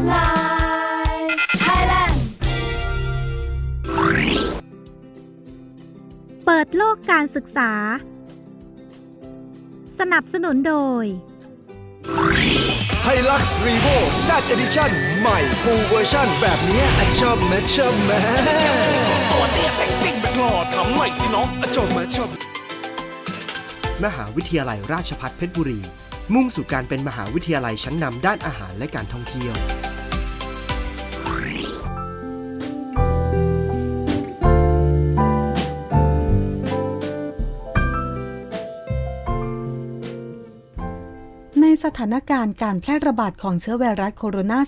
อนไลน์ Thailand เปิดโลกการศึกษา สนับสนุนโดย ไฮลักซ์รีโวแซดเอดิชั่นใหม่ฟูลเวอร์ชันแบบเนี้ยอะชอบแมชอบแมตัวเตี้ยแต่งซิ่งแบบหล่อทำหน่อยสิน้องอะชอบแมชอบมหาวิทยาลัยราชภัฏเพชรบุรี มุ่งสู่การเป็นมหาวิทยาลัยชั้นนำด้านอาหารและการท่องเที่ยว ในสถานการณ์การแพร่ระบาดของเชื้อไวรัสโคโรนา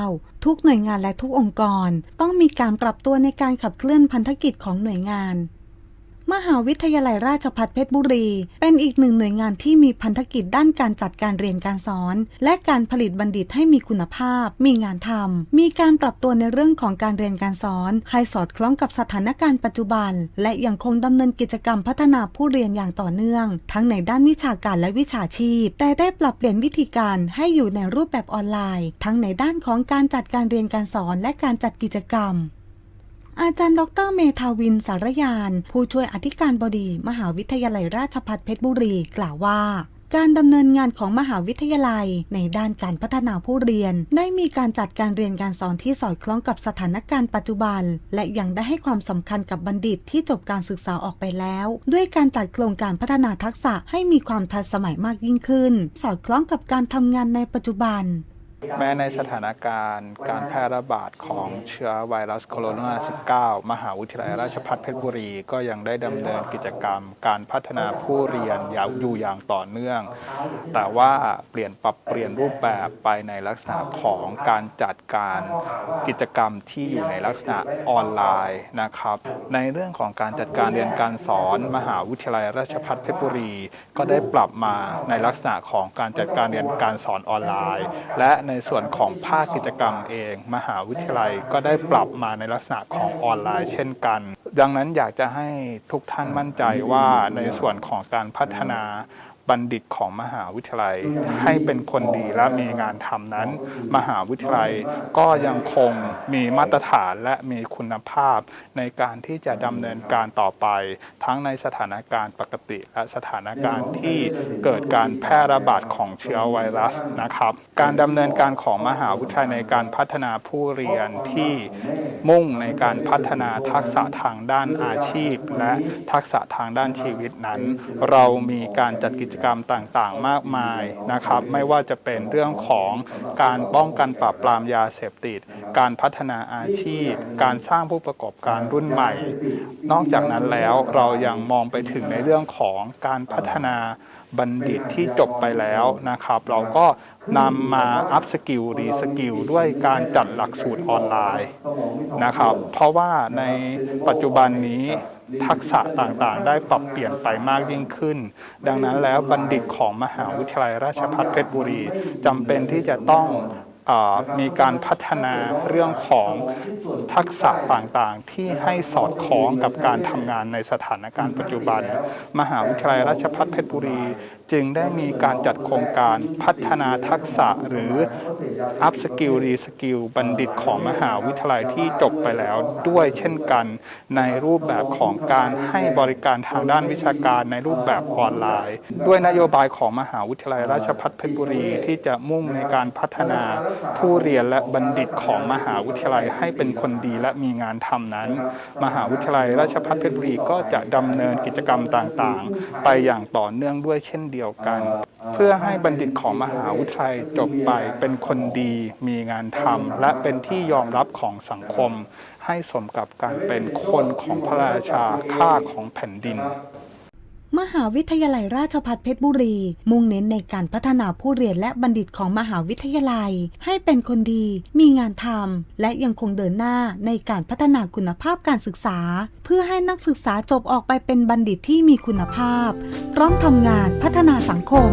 2019 ทุกหน่วยงานและทุกองค์กร ต้องมีการปรับตัวในการขับเคลื่อนพันธกิจของหน่วยงาน มหาวิทยาลัยราชภัฏเพชรบุรี เป็นอีกหนึ่งหน่วยงานที่มีพันธกิจด้านการจัดการเรียนการสอน และการผลิตบัณฑิตให้มีคุณภาพ มีงานทำมีการปรับตัวในเรื่องของการเรียนการสอน ให้สอดคล้องกับสถานการณ์ปัจจุบัน และยังคงดำเนินกิจกรรมพัฒนาผู้เรียนอย่างต่อเนื่อง ทั้งในด้านวิชาการและวิชาชีพ แต่ได้ปรับเปลี่ยนวิธีการให้อยู่ในรูปแบบออนไลน์ ทั้งในด้านของการจัดการเรียนการสอนและการจัดกิจกรรม อาจารย์ดรเมธาวินสารยาน ผู้ช่วยอธิการบดีมหาวิทยาลัยราชภัฏเพชรบุรีกล่าวว่าการดำเนินงานของมหาวิทยาลัย ในด้านการพัฒนาผู้เรียน ได้มีการจัดการเรียนการสอนที่สอดคล้องกับสถานการณ์ปัจจุบัน และยังได้ให้ความสำคัญกับบัณฑิตที่จบการศึกษาออกไปแล้ว ด้วยการจัดโครงการพัฒนาทักษะให้มีความทันสมัยมากยิ่งขึ้น สอดคล้องกับการทำงานในปัจจุบัน แม้ในสถานการณ์การแพร่ระบาดของเชื้อไวรัสโคโรนา 19 มหาวิทยาลัยราชภัฏเพชรบุรี ก็ยังได้ดำเนินกิจกรรม การพัฒนาผู้เรียนยาวอยู่อย่างต่อเนื่อง แต่ว่าเปลี่ยนปรับเปลี่ยนรูปแบบไปในลักษณะของการจัดการกิจกรรมที่อยู่ในลักษณะออนไลน์นะครับ ในเรื่องของการจัดการเรียนการสอน มหาวิทยาลัยราชภัฏเพชรบุรี ก็ได้ปรับมาในลักษณะของการจัดการเรียนการสอนออนไลน์ และในในส่วนของภาคกิจกรรมเอง มหาวิทยาลัยก็ได้ปรับมาในลักษณะของออนไลน์เช่นกัน ดังนั้นอยากจะให้ทุกท่านมั่นใจว่าในส่วนของการพัฒนา บัณฑิตของมหาวิทยาลัย ให้เป็นคนดีและมีงานทำนั้น มหาวิทยาลัยก็ยังคงมีมาตรฐานและมีคุณภาพ ในการที่จะดำเนินการต่อไป ทั้งในสถานการณ์ปกติและสถานการณ์ที่เกิดการแพร่ระบาดของเชื้อไวรัสนะครับ การดำเนินการของมหาวิทยาลัยในการพัฒนาผู้เรียนที่มุ่งในการพัฒนาทักษะทางด้านอาชีพ และทักษะทางด้านชีวิตนั้น เรามีการจัดกิจกรรมต่างๆ มากมายนะครับ ไม่ว่าจะเป็นเรื่องของการป้องกันปราบปรามยาเสพติด การพัฒนาอาชีพ การสร้างผู้ประกอบการรุ่นใหม่ นอกจากนั้นแล้วเรายังมองไปถึงในเรื่องของการพัฒนา บัณฑิตที่จบไปแล้วนะครับ เราก็นำมาอัพสกิลรีสกิลด้วยการจัดหลักสูตรออนไลน์นะครับ เพราะว่าในปัจจุบันนี้ทักษะต่างๆ ได้ปรับเปลี่ยนไปมากยิ่งขึ้น ดังนั้นแล้วบัณฑิตของมหาวิทยาลัยราชภัฏเพชรบุรีจำเป็นที่จะต้อง มีการพัฒนาเรื่องของทักษะต่างๆ ที่ให้สอดคล้องกับการทำงานในสถานการณ์ปัจจุบัน มหาวิทยาลัยราชภัฏเพชรบุรี จึงได้มีการจัดโครงการพัฒนาทักษะหรือ up skill re skill บัณฑิตของมหาวิทยาลัยที่จบไปแล้วด้วยเช่นกันในรูปแบบของการให้บริการทางด้านวิชาการในรูปแบบออนไลน์ ด้วยนโยบายของมหาวิทยาลัยราชภัฏเพชรบุรีที่จะมุ่งในการพัฒนาผู้เรียนและบัณฑิตของมหาวิทยาลัยให้เป็นคนดีและมีงานทำนั้น มหาวิทยาลัยราชภัฏเพชรบุรีก็จะดำเนินกิจกรรมต่างๆ ไปอย่างต่อเนื่องด้วยเช่นเดียวกัน เพื่อให้บัณฑิตของมหาวิทยาลัยจบไปเป็นคนดีมีงานทำและเป็นที่ยอมรับของสังคม ให้สมกับการเป็นคนของพระราชาข้าของแผ่นดิน มหาวิทยาลัยราชภัฏเพชรบุรี มุ่งเน้นในการพัฒนาผู้เรียนและบัณฑิตของมหาวิทยาลัย ให้เป็นคนดี มีงานทำและยังคงเดินหน้าในการพัฒนาคุณภาพการศึกษา เพื่อให้นักศึกษาจบออกไปเป็นบัณฑิตที่มีคุณภาพ พร้อมทำงานพัฒนาสังคม